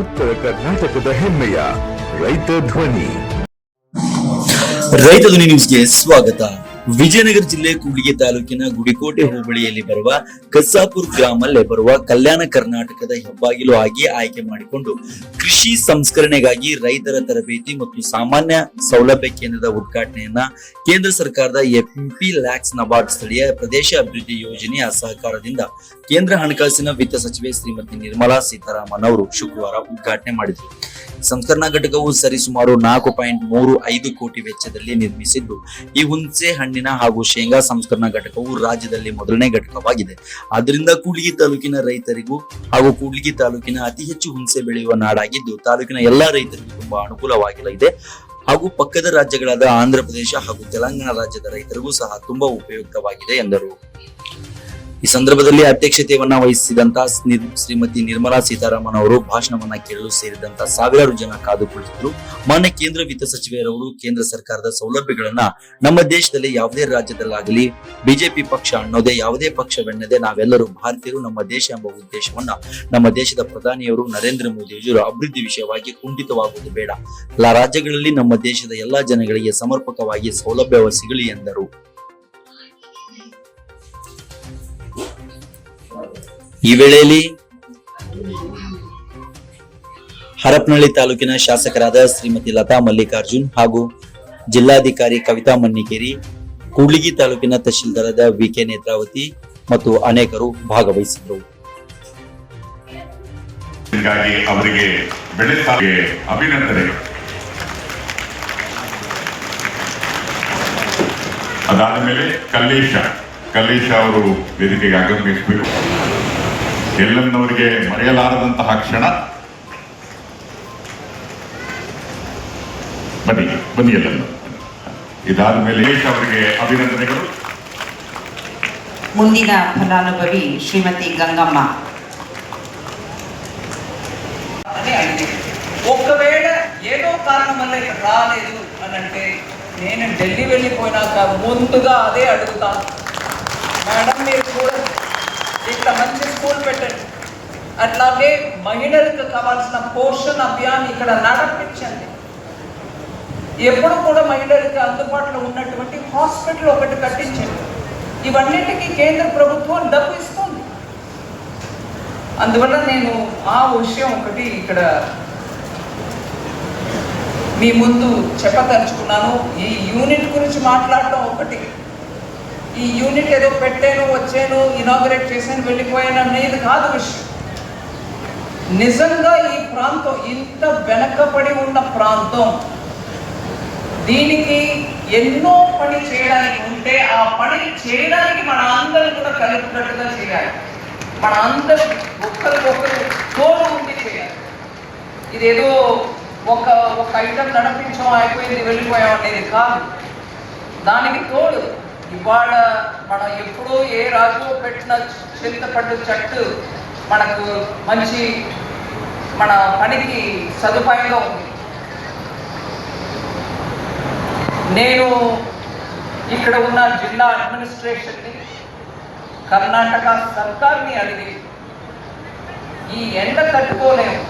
ಉತ್ತರ ಕರ್ನಾಟಕದ ಹೆಮ್ಮೆಯ ರೈತ ಧ್ವನಿ ರೈತ ಧ್ವನಿ ನ್ಯೂಸ್ಗೆ ಸ್ವಾಗತ ವಿಜಯನಗರ ಜಿಲ್ಲೆ ಕೂಡಿಗೆ ತಾಲೂಕಿನ ಗುಡಿಕೋಟೆ ಹೋಬಳಿಯಲ್ಲಿ ಬರುವ ಕಸ್ಸಾಪುರ್ ಗ್ರಾಮಲ್ಲೇ ಬರುವ ಕಲ್ಯಾಣ ಕರ್ನಾಟಕದ ಹೆಬ್ಬಾಗಿಲು ಆಗಿ ಆಯ್ಕೆ ಮಾಡಿಕೊಂಡು ಕೃಷಿ ಸಂಸ್ಕರಣೆಗಾಗಿ ರೈತರ ತರಬೇತಿ ಮತ್ತು ಸಾಮಾನ್ಯ ಸೌಲಭ್ಯ ಕೇಂದ್ರದ ಉದ್ಘಾಟನೆಯನ್ನ ಕೇಂದ್ರ ಸರ್ಕಾರದ ಎಂಪಿ ಲ್ಯಾಕ್ಸ್ ನಬಾರ್ಡ್ ಸ್ಥಳೀಯ ಪ್ರದೇಶ ಅಭಿವೃದ್ಧಿ ಯೋಜನೆಯ ಸಹಕಾರದಿಂದ ಕೇಂದ್ರ ಹಣಕಾಸಿನ ವಿತ್ತ ಸಚಿವೆ ಶ್ರೀಮತಿ ನಿರ್ಮಲಾ ಸೀತಾರಾಮನ್ ಅವರು ಶುಕ್ರವಾರ ಉದ್ಘಾಟನೆ ಮಾಡಿದರು. ಸಂಸ್ಕರಣಾ ಘಟಕವು ಸರಿಸುಮಾರು ನಾಲ್ಕು ಪಾಯಿಂಟ್ ಮೂರು ಐದು ಕೋಟಿ ವೆಚ್ಚದಲ್ಲಿ ನಿರ್ಮಿಸಿದ್ದು, ಈ ಹುಣಸೆ ಹಣ್ಣಿನ ಹಾಗೂ ಶೇಂಗಾ ಸಂಸ್ಕರಣಾ ಘಟಕವು ರಾಜ್ಯದಲ್ಲಿ ಮೊದಲನೇ ಘಟಕವಾಗಿದೆ. ಆದ್ದರಿಂದ ಕೂಡ್ಲಿಗಿ ತಾಲೂಕಿನ ರೈತರಿಗೂ ಹಾಗೂ ಕೂಡ್ಲಿಗಿ ತಾಲೂಕಿನ ಅತಿ ಹೆಚ್ಚು ಹುಣಸೆ ಬೆಳೆಯುವ ನಾಡಾಗಿದ್ದು, ತಾಲೂಕಿನ ಎಲ್ಲಾ ರೈತರಿಗೂ ತುಂಬಾ ಅನುಕೂಲವಾಗಲಿದೆ ಹಾಗೂ ಪಕ್ಕದ ರಾಜ್ಯಗಳಾದ ಆಂಧ್ರ ಪ್ರದೇಶ ಹಾಗೂ ತೆಲಂಗಾಣ ರಾಜ್ಯದ ರೈತರಿಗೂ ಸಹ ತುಂಬಾ ಉಪಯುಕ್ತವಾಗಿದೆ ಎಂದರು. ಈ ಸಂದರ್ಭದಲ್ಲಿ ಅಧ್ಯಕ್ಷತೆಯನ್ನ ವಹಿಸಿದಂತ ಶ್ರೀಮತಿ ನಿರ್ಮಲಾ ಸೀತಾರಾಮನ್ ಅವರು ಭಾಷಣವನ್ನ ಕೇಳಲು ಸೇರಿದಂತ ಸಾವಿರಾರು ಜನ ಕಾದು ಕುಳಿತಿದ್ರು ಮಾನ್ಯ ಕೇಂದ್ರ ವಿತ್ತ ಸಚಿವರವರು ಕೇಂದ್ರ ಸರ್ಕಾರದ ಸೌಲಭ್ಯಗಳನ್ನ ನಮ್ಮ ದೇಶದಲ್ಲಿ ಯಾವುದೇ ರಾಜ್ಯದಲ್ಲಾಗಲಿ, ಬಿಜೆಪಿ ಪಕ್ಷ ಅನ್ನೋದೇ ಯಾವುದೇ ಪಕ್ಷವೆನ್ನದೆ ನಾವೆಲ್ಲರೂ ಭಾರತೀಯರು ನಮ್ಮ ದೇಶ ಎಂಬ ಉದ್ದೇಶವನ್ನ ನಮ್ಮ ದೇಶದ ಪ್ರಧಾನಿಯವರು ನರೇಂದ್ರ ಮೋದಿಯವರು ಅಭಿವೃದ್ಧಿ ವಿಷಯವಾಗಿ ಕುಂಠಿತವಾಗುವುದು ಬೇಡ. ಎಲ್ಲ ರಾಜ್ಯಗಳಲ್ಲಿ ನಮ್ಮ ದೇಶದ ಎಲ್ಲಾ ಜನಗಳಿಗೆ ಸಮರ್ಪಕವಾಗಿ ಸೌಲಭ್ಯ ಸಿಗಲಿ ಎಂದರು. ಈ ವೇಳೆಯಲ್ಲಿ ಹರಪನಹಳ್ಳಿ ತಾಲೂಕಿನ ಶಾಸಕರಾದ ಶ್ರೀಮತಿ ಲತಾ ಮಲ್ಲಿಕಾರ್ಜುನ್ ಹಾಗೂ ಜಿಲ್ಲಾಧಿಕಾರಿ ಕವಿತಾ ಮನ್ನಿಕೇರಿ, ಕೂಡ್ಲಿಗಿ ತಾಲೂಕಿನ ತಹಶೀಲ್ದಾರದ ವಿಕೆ ನೇತ್ರಾವತಿ ಮತ್ತು ಅನೇಕರು ಭಾಗವಹಿಸಿದರು ಅವರಿಗೆ ಅದಾದ ಮೇಲೆ ಕಲ್ಲೇಶ. ಕಲ್ಲೇಶ ಅವರು ವೇದಿಕೆಗೆ ಆಗಮಿಸಬೇಕು. ಎಲ್ಲನ್ನವರಿಗೆ ಮರೆಯಲಾರದಂತಹ ಕ್ಷಣ ಬನ್ನಿ ಬನ್ನಿ ಎಲ್ಲನ್ನು ಇದಾದ ಮೇಲೆ ಅವರಿಗೆ ಅಭಿನಂದನೆಗಳು ಮುಂದಿನ ಫಲಾನುಭವಿ ಶ್ರೀಮತಿ గంగమ్మ అని అడిగింది ఒకవేళ ఏదో కారణం వల్ల ఇక్కడ రాలేదు అని అంటే నేను ఢిల్లీ వెళ్ళిపోయినాక ముందుగా అదే అడుగుతాను మేడం మీరు ఇంత మంచి స్కూల్ పెట్టండి. అట్లాగే మహిళలకు కావాల్సిన పోషణ అభియాన్ ఇక్కడ నడిపించండి. ఎప్పుడు కూడా మహిళలకు అందుబాటులో ఉన్నటువంటి హాస్పిటల్ ఒకటి కట్టించండి. ఇవన్నిటికీ కేంద్ర ప్రభుత్వం డబ్బు ఇస్తుంది. అందువల్ల నేను ఆ విషయం ఒకటి ఇక్కడ మీ ముందు చెప్పదలుచుకున్నాను. ఈ యూనిట్ గురించి మాట్లాడటం ఒకటి. ఈ యూనిట్ ఏదో పెట్టాను వచ్చాను ఇనాగరేట్ చేశాను వెళ్ళిపోయాను అనేది కాదు విషయం. నిజంగా ఈ ప్రాంతం ఇంత వెనకబడి ఉన్న ప్రాంతం. దీనికి ఎన్నో పని చేయడానికి ఉంటే ఆ పని చేయడానికి మన అందరూ కూడా కలుపుకట్టుగా చేయాలి. మన అందరూ ఒక్కరికొకరు తోడు ఉండి చేయాలి. ఇదేదో ఒక ఒక ఐటమ్ నడిపించాం అయిపోయింది వెళ్ళిపోయాం అనేది కాదు. దానికి తోడు ఇవాళ మనం ఎప్పుడూ ఏ రాజు పెట్టిన చింతపండు చెట్టు మనకు మంచి మన పనికి సదుపాయంగా ఉంది. నేను ఇక్కడ ఉన్న జిల్లా అడ్మినిస్ట్రేషన్ని కర్ణాటక సర్కార్ని అడిగి ఈ ఎండ తట్టుకోలేము.